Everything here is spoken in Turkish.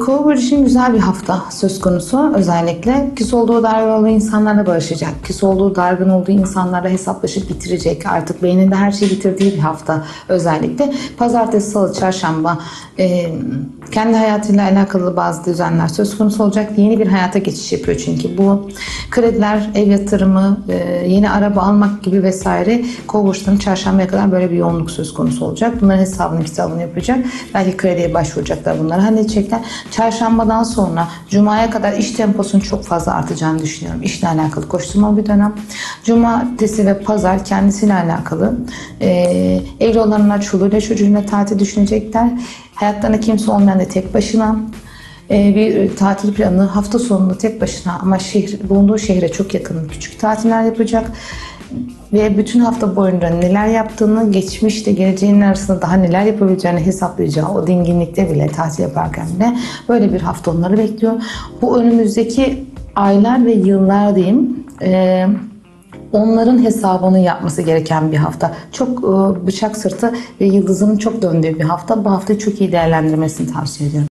Kova için güzel bir hafta söz konusu özellikle. Küs olduğu dargın olduğu insanlarla barışacak. Küs olduğu dargın olduğu insanlarla hesaplaşıp bitirecek. Artık beyninde her şeyi bitirdiği bir hafta özellikle. Pazartesi, salı, çarşamba e, kendi hayatıyla alakalı bazı düzenler söz konusu olacak. Yeni bir hayata geçiş yapıyor çünkü. Bu krediler, ev yatırımı, e, yeni araba almak gibi vesaire kova burçlarının çarşambaya kadar böyle bir yoğunluk söz konusu olacak. Bunların hesabını kitabını yapacak. Belki krediye başvuracaklar bunları halledecekler. Çarşambadan sonra Cuma'ya kadar iş temposunun çok fazla artacağını düşünüyorum. İşle alakalı koşturma bir dönem. Cumartesi ve pazar kendisiyle alakalı. E, evli olanlar çoluğuyla çocuğuyla tatil düşünecekler. Hayatlarında kimse olmayan da tek başına e, bir tatil planı hafta sonunda tek başına ama şehir, bulunduğu şehre çok yakın küçük tatiller yapacak ve bütün hafta boyunca neler yaptığını, geçmişte geleceğinin arasında daha neler yapabileceğini hesaplayacağı o dinginlikte bile tatil yaparken bile böyle bir hafta onları bekliyor. Bu önümüzdeki aylar ve yıllar diyeyim e, onların hesabını yapması gereken bir hafta. Çok bıçak sırtı ve yıldızının çok döndüğü bir hafta. Bu haftayı çok iyi değerlendirmesini tavsiye ediyorum.